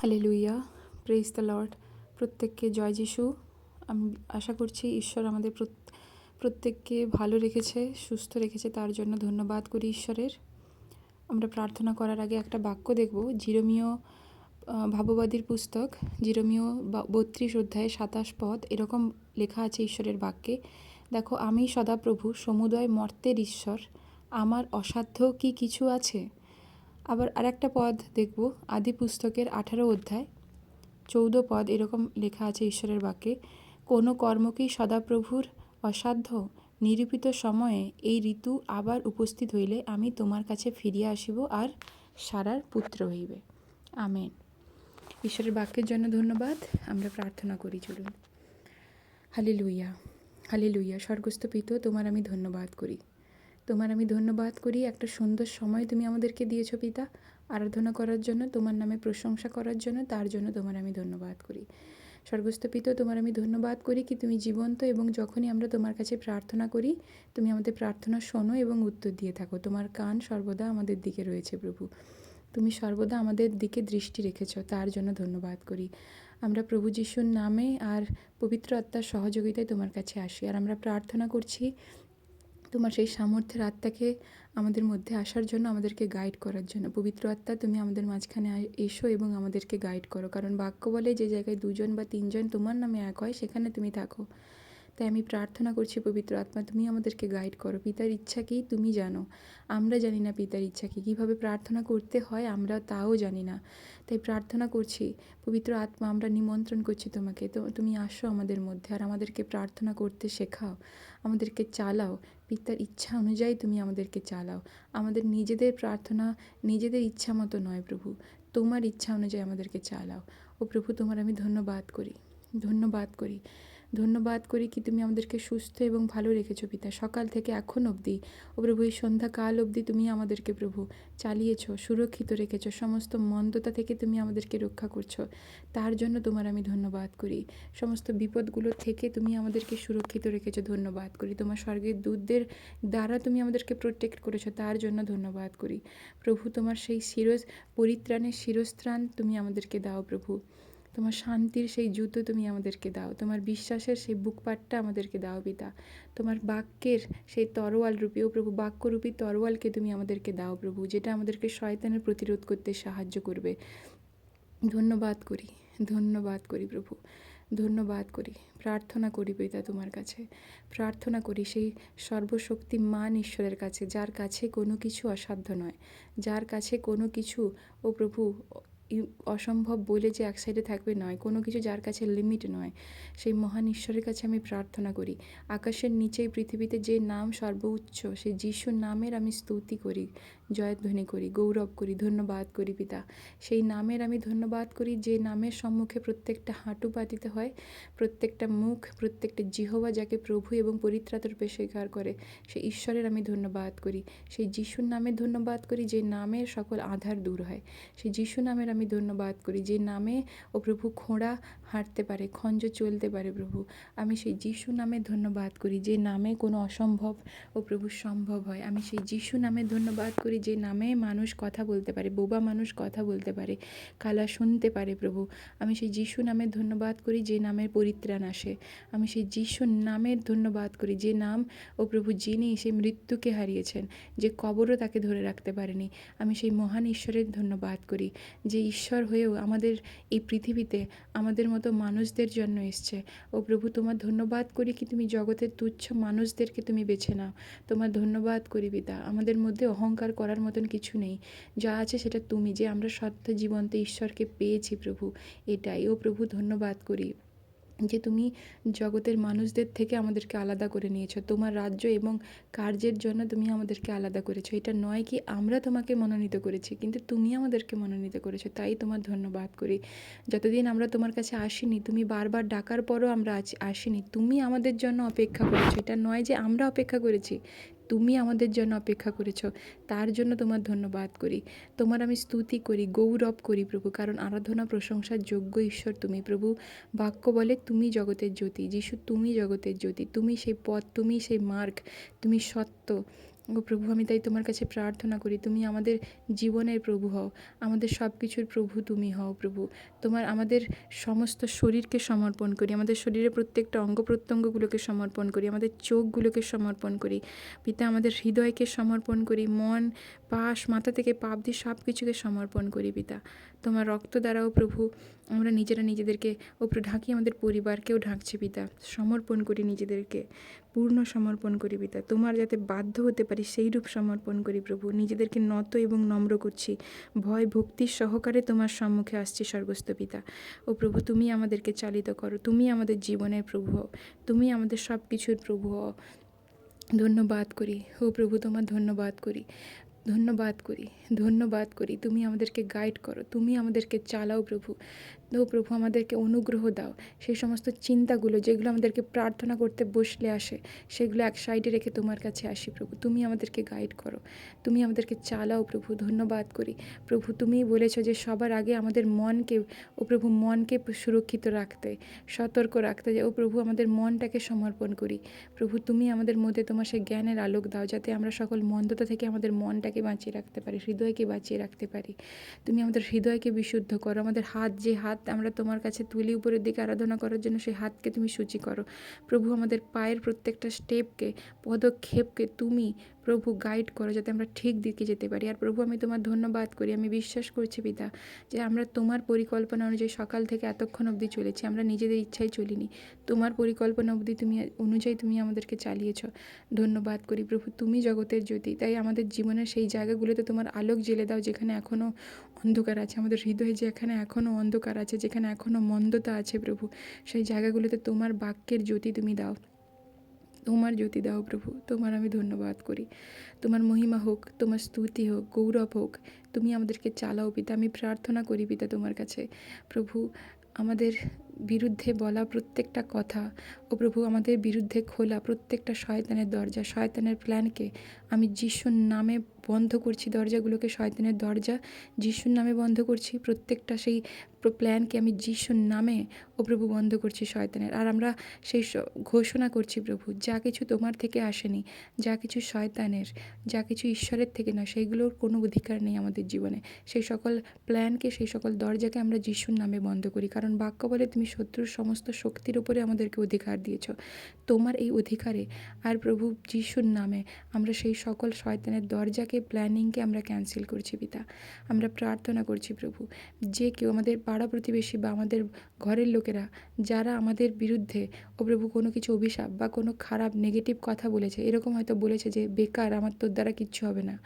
Hallelujah praise the Lord প্রত্যেককে জয় যিশু। আমি আশা করছি ঈশ্বর আমাদের প্রত্যেককে ভালো রেখেছে, সুস্থ রেখেছে, তার জন্য ধন্যবাদ করি ঈশ্বরের। আমরা প্রার্থনা করার আগে একটা বাক্য দেখব। জিরোমীয় ভাববাদীর পুস্তক জিরোমীয় বত্রিশ অধ্যায়ে সাতাশ পদ, এরকম লেখা আছে ঈশ্বরের বাক্যে। দেখো, আমি সদাপ্রভু, সমুদয় মর্তের ঈশ্বর। আমার অসাধ্য কি কিছু আছে? আবার আরেকটা পদ দেখব, আদি পুস্তকের আঠারো অধ্যায়। চৌদ্দ পদ, এরকম লেখা আছে ঈশ্বরের বাক্যে, কোনো কর্মকেই সদাপ্রভুর অসাধ্য? নিরূপিত সময়ে এই ঋতু আবার উপস্থিত হইলে আমি তোমার কাছে ফিরিয়া আসিব আর সারার পুত্র হইবে। আমেন। ঈশ্বরের বাক্যের জন্য ধন্যবাদ। আমরা প্রার্থনা করি, চলুন। হালি লুইয়া হালি লুইয়া স্বর্গস্থ পিত, তোমার আমি ধন্যবাদ করি। তোমার আমি ধন্যবাদ করি, একটা সুন্দর সময় তুমি আমাদেরকে দিয়েছ পিতা। আরাধনা করার জন্য, তোমার নামে প্রশংসা করার জন্য, তার জন্য তোমার আমি ধন্যবাদ করি। স্বর্গস্থ পিত, তোমার আমি ধন্যবাদ করি কি তুমি জীবন্ত এবং যখনই আমরা তোমার কাছে প্রার্থনা করি, তুমি আমাদের প্রার্থনা শোনো এবং উত্তর দিয়ে থাকো। তোমার কান সর্বদা আমাদের দিকে রয়েছে প্রভু। তুমি সর্বদা আমাদের দিকে দৃষ্টি রেখেছ, তার জন্য ধন্যবাদ করি। আমরা প্রভু যিশুর নামে আর পবিত্র আত্মার সহযোগিতায় তোমার কাছে আসি। আর আমরা প্রার্থনা করছি তোমার সেই সামর্থ্যের আত্মাকে আমাদের মধ্যে আসার জন্য আমাদেরকে গাইড করার জন্য। পবিত্র আত্মা, তুমি আমাদের মাঝখানে এসো এবং আমাদেরকে গাইড করো। কারণ বাক্য বলে যে জায়গায় দুজন বা তিনজন তোমার নামে এক হয়, সেখানে তুমি থাকো। তাই আমি প্রার্থনা করছি, পবিত্র আত্মা, তুমি আমাদেরকে গাইড করো। পিতার ইচ্ছা কী তুমি জানো। আমরা জানি না পিতার ইচ্ছা কী কীভাবে প্রার্থনা করতে হয় আমরা তাও জানি না। তাই প্রার্থনা করছি, পবিত্র আত্মা, আমরা নিমন্ত্রণ করছি তোমাকে। তো তুমি আসো আমাদের মধ্যে আর আমাদেরকে প্রার্থনা করতে শেখাও। আমাদেরকে চালাও। পিতার ইচ্ছা অনুযায়ী তুমি আমাদেরকে চালাও। আমাদের নিজেদের প্রার্থনা নিজেদের ইচ্ছা মতো নয় প্রভু। তোমার ইচ্ছা অনুযায়ী আমাদেরকে চালাও। ও প্রভু, তোমার আমি ধন্যবাদ করি। ধন্যবাদ করি। ধন্যবাদ করি কি তুমি আমাদেরকে সুস্থ এবং ভালো রেখেছো পিতা। সকাল থেকে এখন অবধি, ও প্রভু, এই সন্ধ্যাকাল অবধি তুমি আমাদেরকে প্রভু চালিয়েছো, সুরক্ষিত রেখেছো, সমস্ত মন্দতা থেকে তুমি আমাদেরকে রক্ষা করছ। তার জন্য তোমার আমি ধন্যবাদ করি। সমস্ত বিপদগুলো থেকে তুমি আমাদেরকে সুরক্ষিত রেখেছো, ধন্যবাদ করি। তোমার স্বর্গের দূতদের দ্বারা তুমি আমাদেরকে প্রোটেক্ট করেছ, তার জন্য ধন্যবাদ করি। প্রভু, তোমার সেই শিরস, পরিত্রাণের শিরস্ত্রাণ তুমি আমাদেরকে দাও প্রভু। তোমার শান্তির সেই জুতো তুমি আমাদেরকে দাও। তোমার বিশ্বাসের সেই বুকপাটটা আমাদেরকে দাও পিতা। তোমার বাক্যের সেই তরোয়াল রূপী, ও প্রভু, বাক্যরূপী তরোয়ালকে তুমি আমাদেরকে দাও প্রভু, যেটা আমাদেরকে শয়তানের প্রতিরোধ করতে সাহায্য করবে। ধন্যবাদ করি ধন্যবাদ করি প্রভু, ধন্যবাদ করি। প্রার্থনা করি পিতা তোমার কাছে। প্রার্থনা করি সেই সর্বশক্তিমান ঈশ্বরের কাছে, যার কাছে কোনো কিছু অসাধ্য নয়। যার কাছে কোনো কিছু, ও প্রভু অসম্ভব বলে যে এক সাইডে থাকবে নয়, কোনো কিছু যার কাছে লিমিট নয়। সেই মহান ঈশ্বরের কাছে আমি প্রার্থনা করি, আকাশের নিচেই পৃথিবীতে যে নাম সর্বোচ্চ, সেই যিশুর নামের আমি স্তুতি করি। জয়ধ্বনি করি, গৌরব করি, ধন্যবাদ করি পিতা। সেই নামের আমি ধন্যবাদ করি যে নামের সম্মুখে প্রত্যেকটা হাঁটু পাতিতে হয়, প্রত্যেকটা মুখ, প্রত্যেকটা জিহবা যাকে প্রভু এবং পরিত্রাতার রূপে স্বীকার করে সেই ঈশ্বরের আমি ধন্যবাদ করি। সেই যিশুর নামে ধন্যবাদ করি যে নামের সকল আধার দূর হয়। সেই যিশু নামের আমি ধন্যবাদ করি যে নামে ও প্রভু খোঁড়া হাঁটতে পারে, খঞ্জ চলতে পারে প্রভু। আমি সেই যিশু নামে ধন্যবাদ করি যে নামে কোনো অসম্ভব ও প্রভু সম্ভব হয়। আমি সেই যিশু নামে ধন্যবাদ করি যে নামে মানুষ কথা বলতে পারে, বোবা মানুষ কথা বলতে পারে, কালা শুনতে পারে প্রভু। আমি সেই যিশু নামে ধন্যবাদ করি যে নামের পরিত্রাণ আসে। আমি সেই যিশুর নামের ধন্যবাদ করি যে নাম, ও প্রভু যিনি সেই মৃত্যুকে হারিয়েছেন, যে কবরও তাকে ধরে রাখতে পারেনি। আমি সেই মহান ঈশ্বরের ধন্যবাদ করি যে ঈশ্বর হয়েও আমাদের এই পৃথিবীতে আমাদের মতো মানুষদের জন্য এসছে। ও প্রভু, তোমার ধন্যবাদ করি কি তুমি জগতের তুচ্ছ মানুষদেরকে তুমি বেছে নাও। তোমার ধন্যবাদ করি পিতা। আমাদের মধ্যে অহংকার করার মতন কিছু নেই। যা আছে সেটা তুমি যে আমরা সত্য জীবন্ত ঈশ্বরকে পেয়েছি প্রভু, এটাই। ও প্রভু, ধন্যবাদ করি যে তুমি জগতের মানুষদের থেকে আমাদেরকে আলাদা করে নিয়েছো। তোমার রাজ্য এবং কার্যের জন্য তুমি আমাদেরকে আলাদা করেছ। এটা নয় কি আমরা তোমাকে মনোনীত করেছি, কিন্তু তুমি আমাদেরকে মনোনীত করেছ। তাই তোমার ধন্যবাদ করি। যতদিন আমরা তোমার কাছে আসিনি, তুমি বারবার ডাকার পরও আমরা আসিনি। তুমি আমাদের জন্য অপেক্ষা করেছ। এটা নয় যে আমরা অপেক্ষা করেছি। তুমি আমাদের জন্য অপেক্ষা করেছ, তার জন্য তোমার ধন্যবাদ করি। তোমার আমি স্তুতি করি, গৌরব করি প্রভু, কারণ আরাধনা প্রশংসার যোগ্য ঈশ্বর তুমি প্রভু। বাক্য বলে, তুমি জগতের জ্যোতি, যিশু তুমি জগতের জ্যোতি, তুমি সেই পথ, তুমি সেই মার্গ, তুমি সত্য। ও প্রভু, আমি তাই তোমার কাছে প্রার্থনা করি, তুমি আমাদের জীবনের প্রভু হও, আমাদের সব কিছুর প্রভু তুমি হও প্রভু। তোমার, আমাদের সমস্ত শরীরকে সমর্পণ করি, আমাদের শরীরের প্রত্যেকটা অঙ্গ প্রত্যঙ্গগুলোকে সমর্পণ করি, আমাদের চোখগুলোকে সমর্পণ করি, পিতা, আমাদের হৃদয়কে সমর্পণ করি, মন পাশ, মাথা থেকে পাপ দিয়ে সব কিছুকে সমর্পণ করি পিতা। তোমার রক্ত দ্বারাও প্রভু, আমরা নিজেরা নিজেদেরকে ওপরে ঢাকি, আমাদের পরিবারকেও ঢাকছি পিতা। সমর্পণ করি নিজেদেরকে, পূর্ণ সমর্পণ করি পিতা। তোমার যাতে বাধ্য হতে পারি সেই রূপ সমর্পণ করি প্রভু। নিজেদেরকে নত এবং নম্র করছি। ভয় ভক্তির সহকারে তোমার সম্মুখে আসছি স্বর্গস্থ পিতা। ও প্রভু, তুমি আমাদেরকে চালিত করো। তুমি আমাদের জীবনের প্রভু হও। তুমি আমাদের সব কিছুর প্রভু হও। ধন্যবাদ করি। ও প্রভু, তোমার ধন্যবাদ করি। ধন্যবাদ করি ধন্যবাদ করি। তুমি আমাদেরকে গাইড করো তুমি আমাদেরকে চালাও প্রভু। ও প্রভু, আমাদেরকে অনুগ্রহ দাও। সেই সমস্ত চিন্তাগুলো, যেগুলো আমাদেরকে প্রার্থনা করতে বসলে আসে, সেগুলো এক সাইডে রেখে তোমার কাছে আসি প্রভু। তুমি আমাদেরকে গাইড করো। তুমি আমাদেরকে চালাও প্রভু, ধন্যবাদ করি। প্রভু, তুমিই বলেছ যে সবার আগে আমাদের মনকে, ও প্রভু, মনকে সুরক্ষিত রাখতে, সতর্ক রাখতে যে, ও প্রভু, আমাদের মনটাকে সমর্পণ করি। প্রভু, তুমি আমাদের মধ্যে তোমার সেই জ্ঞানের আলোক দাও, যাতে আমরা সকল মন্দতা থেকে আমাদের মনটাকে বাঁচিয়ে রাখতে পারি, হৃদয়কে বাঁচিয়ে রাখতে পারি। তুমি আমাদের হৃদয়কে বিশুদ্ধ করো। আমাদের হাত, যে হাত আমরা তোমার কাছে তুলি, উপরের দিকে আরাধনা করার জন্য সেই হাতকে তুমি সূচি করো। প্রভু, আমাদের পায়ের প্রত্যেকটা স্টেপকে, পদক্ষেপকে তুমি প্রভু গাইড করো যাতে আমরা ঠিক দিকে যেতে পারি। আর প্রভু, আমি তোমার ধন্যবাদ করি, আমি বিশ্বাস করছি পিতা, যে আমরা তোমার পরিকল্পনা অনুযায়ী সকাল থেকে এতক্ষণ অবধি চলেছি, আমরা নিজেদের ইচ্ছায় চলিনি। তোমার পরিকল্পনা অবধি তুমি, অনুযায়ী তুমি আমাদেরকে চালিয়েছ। ধন্যবাদ করি প্রভু, তুমি জগতের জ্যোতি, তাই আমাদের জীবনের সেই জায়গাগুলোতে তোমার আলোক জেলে দাও, যেখানে এখনও অন্ধকার আছে। আমাদের হৃদয়ে যেখানে এখনও অন্ধকার আছে, যেখানে এখনও মন্দতা আছে প্রভু, সেই জায়গাগুলোতে তোমার বাক্যের জ্যোতি তুমি দাও। তোমার জ্যোতি দাও প্রভু, তোমার আমি ধন্যবাদ করি। তোমার মহিমা হোক, তোমার স্তুতি হোক, গৌরব হোক, তুমি আমাদেরকে চালাও পিতা, আমি প্রার্থনা করি পিতা তোমার কাছে। প্রভু, আমাদের বিরুদ্ধে বলা প্রত্যেকটা কথা ও প্রভু আমাদের বিরুদ্ধে খোলা প্রত্যেকটা শয়তানের দরজা, শয়তানের প্ল্যানকে আমি যিশুর নামে বন্ধ করছি, দরজাগুলোকে শয়তানের দরজা যিশুর নামে বন্ধ করছি, প্রত্যেকটা সেই প্ল্যানকে আমি যিশুর নামে ও প্রভু বন্ধ করছি শয়তানের। আর আমরা সেই ঘোষণা করছি প্রভু, যা কিছু তোমার থেকে আসেনি, যা কিছু শয়তানের, যা কিছু ঈশ্বরের থেকে নয়, সেইগুলোর কোনো অধিকার নেই আমাদের জীবনে। সেই সকল প্ল্যানকে সেই সকল দরজাকে আমরা যিশুর নামে বন্ধ করি। কারণ বাক্য বলে তুমি শত্রুর সমস্ত শক্তির উপরে আমাদেরকে অধিকার দিয়েছ। তোমার এই অধিকারে আর প্রভু যিশুর নামে আমরা সেই সকল শয়তানের দরজাকে প্ল্যানিংকে আমরা ক্যান্সেল করছি পিতা। আমরা প্রার্থনা করছি প্রভু, যে কেউ আমাদের পাড়া প্রতিবেশী বা আমাদের ঘরের লোকেরা যারা আমাদের বিরুদ্ধে ও প্রভু কোনো কিছু অভিশাপ বা কোনো খারাপ নেগেটিভ কথা বলেছে, এরকম হয়তো বলেছে যে, বেকার, আমার তোর দ্বারা কিচ্ছু হবে না।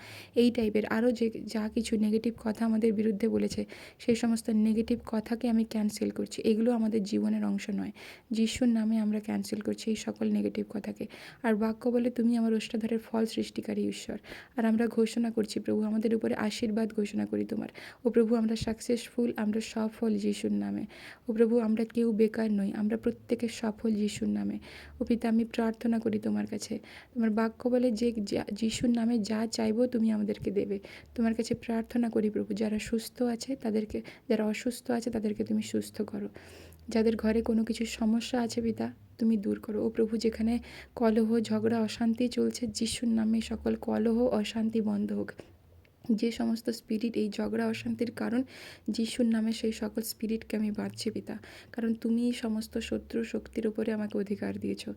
এই টাইপের আরও যে, যা কিছু নেগেটিভ কথা আমাদের বিরুদ্ধে বলেছে, সেই সমস্ত নেগেটিভ কথাকে আমি ক্যান্সেল করছি। এগুলো আমাদের জীবনের অংশ নয়। যিশুর নামে আমরা ক্যান্সেল করছি এই সকল নেগেটিভ কথাকে। আর বাক্য বলে তুমি আমার অষ্টাধারের ফল সৃষ্টিকারী ঈশ্বর। আর আমরা ঘোষণা করছি, প্রভু, আমাদের উপরে আশীর্বাদ ঘোষণা করি তোমার। ও প্রভু, আমরা সাকসেসফুল আমরা সফল যিশুর নামে। ও প্রভু, আমরা কেউ বেকার নই, আমরা প্রত্যেকে সফল যিশুর নামে। ও পিতা, আমি প্রার্থনা করি তোমার কাছে। তোমার বাক্য বলে যে যা- যিশুর নামে যা চাইব তুমি আমাদেরকে দেবে। তোমার কাছে প্রার্থনা করি প্রভু, যারা সুস্থ আছে তাদেরকে, যারা অসুস্থ আছে তাদেরকে তুমি সুস্থ করো। যাদের ঘরে কোনো কিছু সমস্যা আছে পিতা, তুমি দূর করো। ও প্রভু, যেখানে কলহ, ঝগড়া, অশান্তি চলছে, যিশুর নামে সকল কলহ, অশান্তি বন্ধ হোক। যে সমস্ত স্পিরিট এই ঝগড়া, অশান্তির কারণ, যিশুর নামে সেই সকল স্পিরিটকে আমি বাঁধছি পিতা। কারণ তুমি সমস্ত শত্রু শক্তির উপরে আমাকে অধিকার দিয়েছ।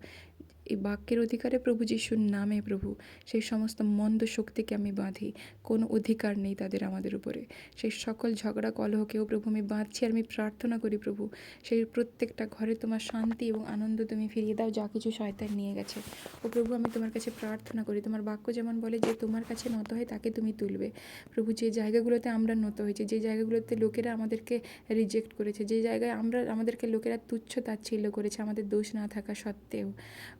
এই বাক্যের অধিকারে প্রভু যিশুর নামে প্রভু, সেই সমস্ত মন্দ শক্তিকে আমি বাঁধি। কোনো অধিকার নেই তাদের আমাদের উপরে। সেই সকল ঝগড়া, কলহকেও প্রভু আমি বাঁধছি আর আমি প্রার্থনা করি প্রভু, সেই প্রত্যেকটা ঘরে তোমার শান্তি এবং আনন্দ তুমি ফিরিয়ে দাও, যা কিছু শয়তান নিয়ে গেছে। ও প্রভু, আমি তোমার কাছে প্রার্থনা করি। তোমার বাক্য যেমন বলে যে তোমার কাছে নত হয়, তাকে তুমি তুলবে। প্রভু, যে জায়গাগুলোতে আমরা নত হয়েছি, যে জায়গাগুলোতে লোকেরা আমাদেরকে রিজেক্ট করেছে, যে জায়গায় আমরা, আমাদেরকে লোকেরা তুচ্ছ তাচ্ছিল্য করেছে, আমাদের দোষ না থাকা সত্ত্বেও,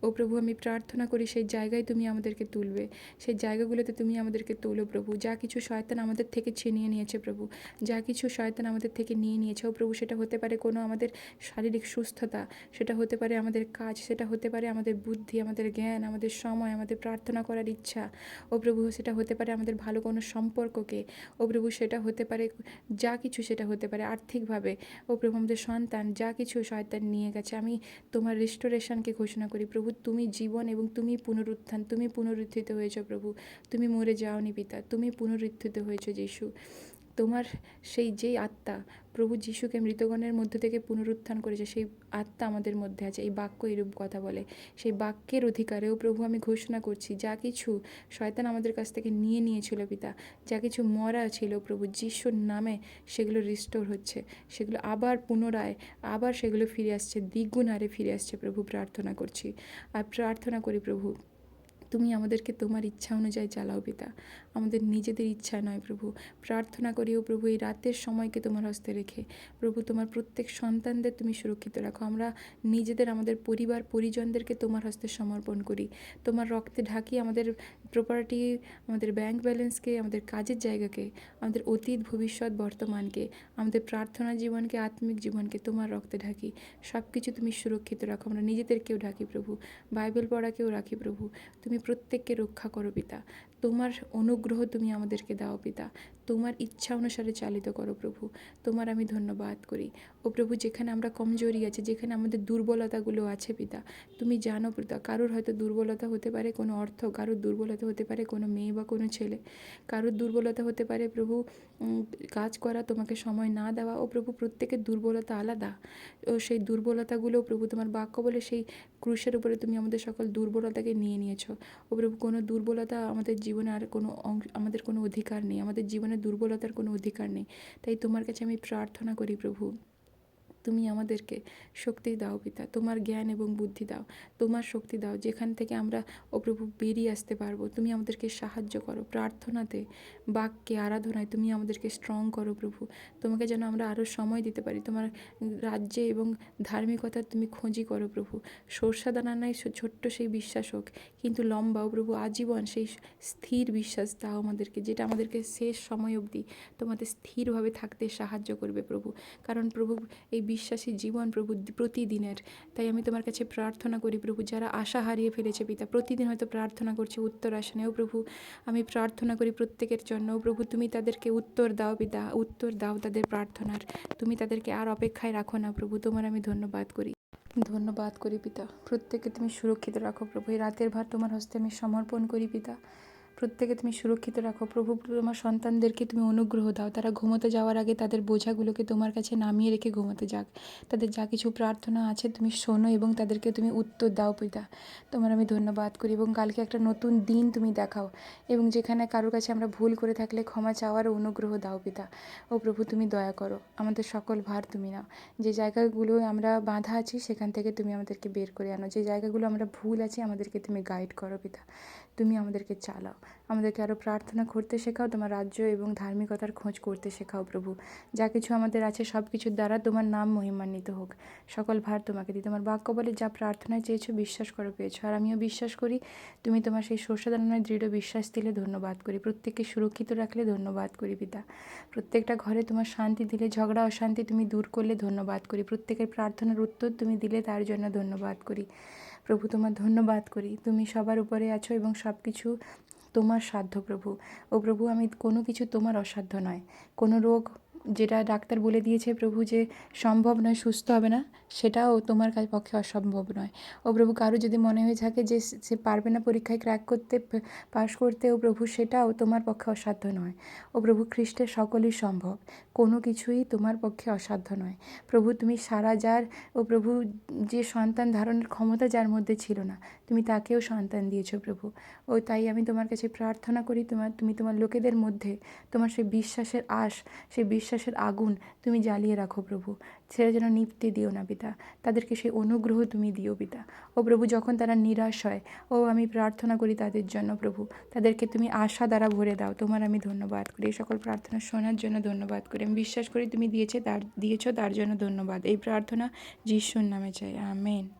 ও প্রভু, আমি প্রার্থনা করি সেই জায়গায় তুমি আমাদেরকে তুলবে। সেই জায়গাগুলোতে তুমি আমাদেরকে তোলো প্রভু। যা কিছু শয়তান আমাদের থেকে ছিনিয়ে নিয়েছে প্রভু, যা কিছু শয়তান আমাদের থেকে নিয়ে নিয়েছে। ও প্রভু, সেটা হতে পারে কোনো আমাদের শারীরিক সুস্থতা, সেটা হতে পারে আমাদের কাজ, সেটা হতে পারে আমাদের বুদ্ধি, আমাদের জ্ঞান, আমাদের সময়, আমাদের প্রার্থনা করার ইচ্ছা। ও প্রভু, সেটা হতে পারে আমাদের ভালো কোনো সম্পর্ককে। ও প্রভু, সেটা হতে পারে যা কিছু, সেটা হতে পারে আর্থিকভাবে। ও প্রভু, আমাদের সন্তান, যা কিছু শয়তান নিয়ে গেছে। আমি তোমার রেস্টোরেশনকে ঘোষণা করি প্রভু তুমি জীবন এবং তুমি পুনরুত্থান, তুমি পুনরুত্থিত হয়েছ প্রভু। তুমি মরে যাওনি পিতা, তুমি পুনরুত্থিত হয়েছ যিশু। তোমার সেই যেই আত্মা প্রভু যিশুকে মৃতগণের মধ্যে থেকে পুনরুত্থান করেছে, সেই আত্মা আমাদের মধ্যে আছে। এই বাক্য এরূপ কথা বলে, সেই বাক্যের অধিকারেও প্রভু আমি ঘোষণা করছি, যা কিছু শয়তান আমাদের কাছ থেকে নিয়ে নিয়েছিল পিতা, যা কিছু মরা ছিল প্রভু যিশুর নামে, সেগুলো রিস্টোর হচ্ছে, সেগুলো আবার পুনরায়, আবার সেগুলো ফিরে আসছে, দ্বিগুণ হারে ফিরে আসছে প্রভু, প্রার্থনা করছি। আর প্রার্থনা করি প্রভু তুমি আমাদেরকে তোমার ইচ্ছা অনুযায়ী চালাও পিতা। আমাদের নিজেদের ইচ্ছা নয় প্রভু। প্রার্থনা করিও প্রভু, এই রাতের সময়কে তোমার হস্তে রেখে। প্রভু, তোমার প্রত্যেক সন্তানদের তুমি সুরক্ষিত রাখো। আমরা নিজেদের, আমাদের পরিবার, পরিজনদেরকে তোমার হস্তে সমর্পণ করি। তোমার রক্তে ঢাকি আমাদের প্রপার্টি আমাদের ব্যাংক ব্যালেন্সকে আমাদের কাজের জায়গাকে, আমাদের অতীত, ভবিষ্যৎ, বর্তমানকে, আমাদের প্রার্থনা জীবনকে, আত্মিক জীবনকে তোমার রক্তে ঢাকি। সব কিছু তুমি সুরক্ষিত রাখো। আমরা নিজেদেরকেও ঢাকি প্রভু। বাইবেল পড়াকেও রাখি প্রভু। তুমি প্রত্যেককে রক্ষা করো পিতা। তোমার অনুগ্রহ তুমি আমাদেরকে দাও পিতা। তোমার ইচ্ছা অনুসারে চালিত করো প্রভু। তোমার আমি ধন্যবাদ করি। ও প্রভু, যেখানে আমরা কমজোরি আছে, যেখানে আমাদের দুর্বলতাগুলো আছে পিতা, তুমি জানো পিতা, কারোর হয়তো দুর্বলতা হতে পারে কোনো অর্থ, কারোর দুর্বলতা হতে পারে কোনো মেয়ে বা কোনো ছেলে। কারোর দুর্বলতা হতে পারে প্রভু কাজ করা তোমাকে সময় না দেওয়া। ও প্রভু, প্রত্যেকের দুর্বলতা আলাদা। ও সেই দুর্বলতাগুলো প্রভু, তোমার বাক্য বলে সেই ক্রুশের উপরে তুমি আমাদের সকল দুর্বলতাকে নিয়ে নিয়েছো। ও প্রভু কোনো দুর্বলতা আমাদের জীবনে আর কোনো অংশ, আমাদের কোনো অধিকার নেই, আমাদের জীবনে দুর্বলতার কোনো অধিকার নেই। তাই তোমার কাছে আমি প্রার্থনা করি প্রভু। তুমি আমাদেরকে শক্তি দাও পিতা, তোমার জ্ঞান এবং বুদ্ধি দাও, তোমার শক্তি দাও, যেখান থেকে আমরা, ও প্রভু, বেরিয়ে আসতে পারব। তুমি আমাদেরকে সাহায্য করো প্রার্থনাতে বাক্যে আরাধনায় তুমি আমাদেরকে স্ট্রং করো প্রভু। তোমাকে যেন আমরা আরও সময় দিতে পারি, তোমার রাজ্যে এবং ধার্মিকতার তুমি খোঁজি করো প্রভু। সর্ষা দানা ছো- ছোট্ট সেই বিশ্বাস হোক, কিন্তু লম্বাও প্রভু, আজীবন সেই স্থির বিশ্বাস দাও আমাদেরকে, যেটা আমাদেরকে শেষ সময় অবধি তোমাদের স্থিরভাবে থাকতে সাহায্য করবে প্রভু। কারণ প্রভু, এই বিশ্বাসী জীবন প্রভু প্রতিদিনের। তাই আমি তোমার কাছে প্রার্থনা করি প্রভু, যারা আশা হারিয়ে ফেলেছে পিতা, প্রতিদিন হয়তো প্রার্থনা করছে, উত্তর আসে না। ও প্রভু, আমি প্রার্থনা করি প্রত্যেকের জন্য। প্রভু, তুমি তাদেরকে উত্তর দাও পিতা, উত্তর দাও তাদের প্রার্থনার। তুমি তাদেরকে আর অপেক্ষায় রাখো না প্রভু, তোমার আমি ধন্যবাদ করি। ধন্যবাদ করি পিতা। প্রত্যেকে তুমি সুরক্ষিত রাখো প্রভু। এই রাতের ভার তোমার হস্তে আমি সমর্পণ করি পিতা। প্রত্যেকে তুমি সুরক্ষিত রাখো। প্রভু, তোমার সন্তানদেরকে তুমি অনুগ্রহ দাও। তারা ঘুমোতে যাওয়ার আগে তাদের বোঝাগুলোকে তোমার কাছে নামিয়ে রেখে ঘুমোতে যাক। তাদের যা কিছু প্রার্থনা আছে তুমি শোনো এবং তাদেরকে তুমি উত্তর দাও পিতা। তোমার আমি ধন্যবাদ করি এবং কালকে একটা নতুন দিন তুমি দেখাও এবং যেখানে কারোর কাছে আমরা ভুল করে থাকলে ক্ষমা চাওয়ার অনুগ্রহ দাও পিতা। ও প্রভু, তুমি দয়া করো। আমাদের সকল ভার তুমি নাও। যে জায়গাগুলো আমরা বাঁধা আছি, সেখান থেকে তুমি আমাদেরকে বের করে আনো। যে জায়গাগুলো আমরা ভুল আছি, আমাদেরকে তুমি গাইড করো পিতা। তুমি আমাদেরকে চালাও। আমাদেরকে আরও প্রার্থনা করতে শেখাও, তোমার রাজ্য এবং ধার্মিকতার খোঁজ করতে শেখাও প্রভু। যা কিছু আমাদের আছে সব কিছুর দ্বারা তোমার নাম মহিমান্বিত হোক। সকল ভার তোমাকে দিই। তোমার বাক্য বলে যা প্রার্থনায় চেয়েছো বিশ্বাস করে, পেয়েছ। আর আমিও বিশ্বাস করি, তুমি তোমার সেই শস্যদানায় দৃঢ় বিশ্বাস দিলে ধন্যবাদ করি। প্রত্যেককে সুরক্ষিত রাখলে ধন্যবাদ করি পিতা। প্রত্যেকটা ঘরে তোমার শান্তি দিলে, ঝগড়া অশান্তি তুমি দূর করলে ধন্যবাদ করি। প্রত্যেকের প্রার্থনার উত্তর তুমি দিলে, তার জন্য ধন্যবাদ করি। প্রভু, তোমার ধন্যবাদ করি। তুমি সবার উপরে আছো এবং সব কিছু তোমার সাধ্য প্রভু। ও প্রভু, আমি কোনো কিছু তোমার অসাধ্য নয়। কোনো রোগ যেটা ডাক্তার বলে দিয়েছে প্রভু যে সম্ভব নয়, সুস্থ হবে না, সেটাও তোমার কাছে পক্ষে অসম্ভব নয়। ও প্রভু, কারও যদি মনে হয়ে থাকে যে সে পারবে না পরীক্ষায় ক্র্যাক করতে পাশ করতে, ও প্রভু, সেটাও তোমার পক্ষে অসাধ্য নয়। ও প্রভু, খ্রিস্টের সকলই সম্ভব। কোনো কিছুই তোমার পক্ষে অসাধ্য নয়। প্রভু, তুমি সারা যার ও প্রভু, যে সন্তান ধারণের ক্ষমতা যার মধ্যে ছিল না তুমি তাকেও সন্তান দিয়েছ প্রভু। ও তাই আমি তোমার কাছে প্রার্থনা করি তোমার তুমি তোমার লোকেদের মধ্যে তোমার সেই বিশ্বাসের আশ, সেই বিশ্বাসের আগুন তুমি জ্বালিয়ে রাখো প্রভু। সেটা যেন নিপতে দিও না পিতা, তাদেরকে সেই অনুগ্রহ তুমি দিও পিতা। ও প্রভু, যখন তারা নিরাশ হয়, ও আমি প্রার্থনা করি তাদের জন্য প্রভু। তাদেরকে তুমি আশা দ্বারা ভরে দাও, তোমার আমি ধন্যবাদ করি। এই সকল প্রার্থনা শোনার জন্য ধন্যবাদ করি। আমি বিশ্বাস করি তুমি দিয়েছে তার, দিয়েছ তার জন্য ধন্যবাদ। এই প্রার্থনা যিশুর নামে চাই, আমেন।